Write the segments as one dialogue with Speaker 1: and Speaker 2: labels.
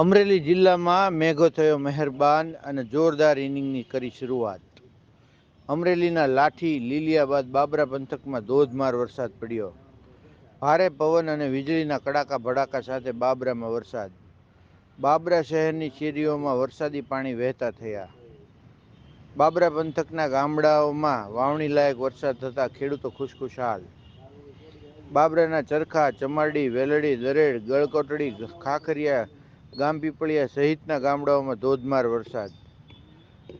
Speaker 1: અમરેલી જિલ્લામાં મેઘો થયો મહેરબાન અને જોરદાર ઇનિંગની કરી શરૂઆત. અમરેલીના લાઠી લીલિયા બાદ બાબરા પંથકમાં ધોધમાર વરસાદ પડ્યો. ભારે પવન અને વીજળીના કડાકા ભડાકા સાથે બાબરામાં વરસાદ. બાબરા શહેરની શેરીઓમાં વરસાદી પાણી વહેતા થયા. બાબરા પંથકના ગામડાઓમાં વાવણી લાયક વરસાદ થતાં ખેડૂતો ખુશખુશાલ. બાબરાના ચરખા, ચમારડી, વેલડી, દરેડ, ગળકોટડી, ખાખરિયા ગામ પીપળિયા સહિતના ગામડાઓમાં ધોધમાર વરસાદ.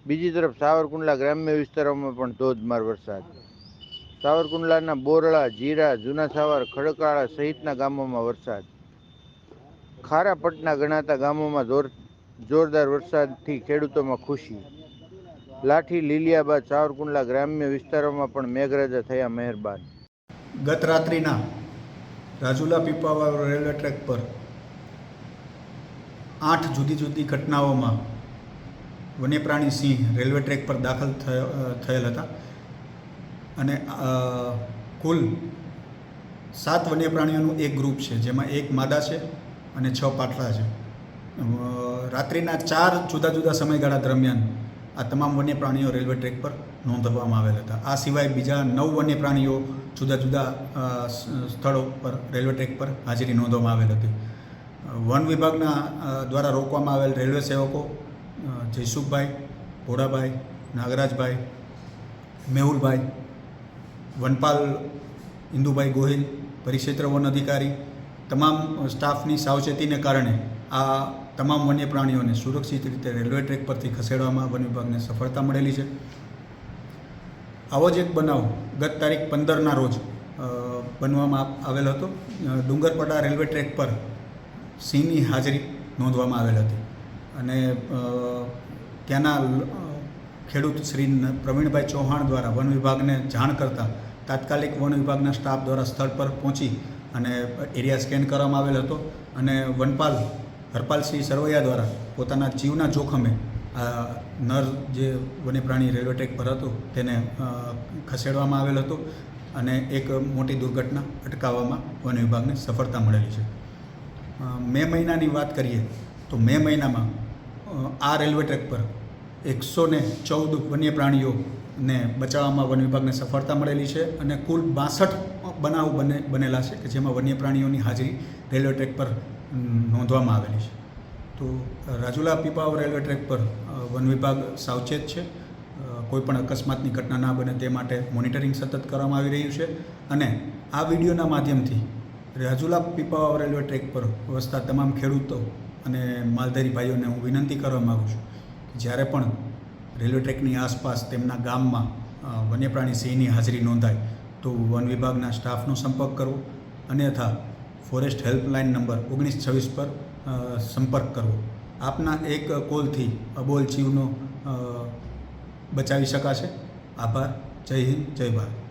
Speaker 1: બીજી તરફ સાવરકુંડલા ગ્રામ્ય વિસ્તારોમાં પણ ધોધમાર વરસાદ. સાવરકુંડલાના બોરળા જીરા જૂના સાવર ખડકાળા સહિતના ગામોમાં વરસાદ. ખારાપટના ગણાતા ગામોમાં જોર, જોરદાર વરસાદથી ખેડૂતોમાં ખુશી. લાઠી લીલિયા બાદ સાવરકુંડલા ગ્રામ્ય વિસ્તારોમાં પણ મેઘરાજા થયા મહેરબાન.
Speaker 2: ગત રાત્રિના રાજુલા પીપાવાવ રેલવે ટ્રેક પર આઠ જુદી જુદી ઘટનાઓમાં વન્યપ્રાણી સિંહ રેલવે ટ્રેક પર દાખલ થયો- થયેલ હતા. અને કુલ સાત વન્યપ્રાણીઓનું એક ગ્રુપ છે, જેમાં એક માદા છે અને છ પાટલા છે. રાત્રિના ચાર જુદા જુદા સમયગાળા દરમિયાન આ તમામ વન્યપ્રાણીઓ રેલવે ટ્રેક પર નોંધવામાં આવેલ હતા. આ સિવાય બીજા નવ વન્યપ્રાણીઓ જુદા જુદા સ્થળો પર રેલવે ટ્રેક પર હાજરી નોંધવામાં આવેલ હતી. વન વિભાગના દ્વારા રોકવામાં આવેલ રેલવે સેવકો જયસુખભાઈ, ભોળાભાઈ, નાગરાજભાઈ, મેહુલભાઈ, વનપાલ, ઇન્દુભાઈ ગોહિલ પરિક્ષેત્ર વન અધિકારી, તમામ સ્ટાફની સાવચેતીને કારણે આ તમામ વન્ય પ્રાણીઓને સુરક્ષિત રીતે રેલવે ટ્રેક પરથી ખસેડવામાં વન વિભાગને સફળતા મળેલી છે. આવો જ એક બનાવ ગત તારીખ પંદરના રોજ બનવામાં આવેલ હતો. ડુંગરપડા રેલવે ટ્રેક પર સિંહની હાજરી નોંધવામાં આવેલ હતી. અને ત્યાંના ખેડૂત શ્રી પ્રવીણભાઈ ચૌહાણ દ્વારા વન વિભાગને જાણ કરતાં તાત્કાલિક વન વિભાગના સ્ટાફ દ્વારા સ્થળ પર પહોંચી અને એરિયા સ્કેન કરવામાં આવેલ હતો અને વનપાલ હરપાલસિંહ સરવૈયા દ્વારા પોતાના જીવના જોખમે નર જે વન્યપ્રાણી રેલવે ટ્રેક પર હતું તેને ખસેડવામાં આવેલ હતો અને એક મોટી દુર્ઘટના અટકાવવામાં વન વિભાગને સફળતા મળેલી છે. મે મહિનાની વાત કરીએ તો મે મહિનામાં આ રેલવે ટ્રેક પર એકસો ને ચૌદ વન્ય પ્રાણીઓને બચાવવામાં વન વિભાગને સફળતા મળેલી છે અને કુલ બાસઠ બનાવ બને, બનેલા છે કે જેમાં વન્ય પ્રાણીઓની હાજરી રેલવે ટ્રેક પર નોંધવામાં આવેલી છે. તો રાજુલા પીપાવ રેલવે ટ્રેક પર વન વિભાગ સાવચેત છે. કોઈપણ અકસ્માતની ઘટના ના બને તે માટે મોનિટરિંગ સતત કરવામાં આવી રહ્યું છે અને આ વિડીયોના માધ્યમથી રાજુલા પીપાવાવ રેલવે ટ્રેક પર વસતા તમામ ખેડૂતો અને માલધારી ભાઈઓને હું વિનંતી કરવા માગું છું જ્યારે પણ રેલવે ટ્રેકની આસપાસ તેમના ગામમાં વન્યપ્રાણી સિંહની હાજરી નોંધાય, તો વન વિભાગના સ્ટાફનો સંપર્ક કરવો અન્યથા ફોરેસ્ટ હેલ્પલાઇન નંબર ઓગણીસ છવ્વીસ પર સંપર્ક કરવો. આપના એક કોલથી અબોલ જીવનો બચાવી શકાશે. આભાર. જય હિન્દ. જય ભારત.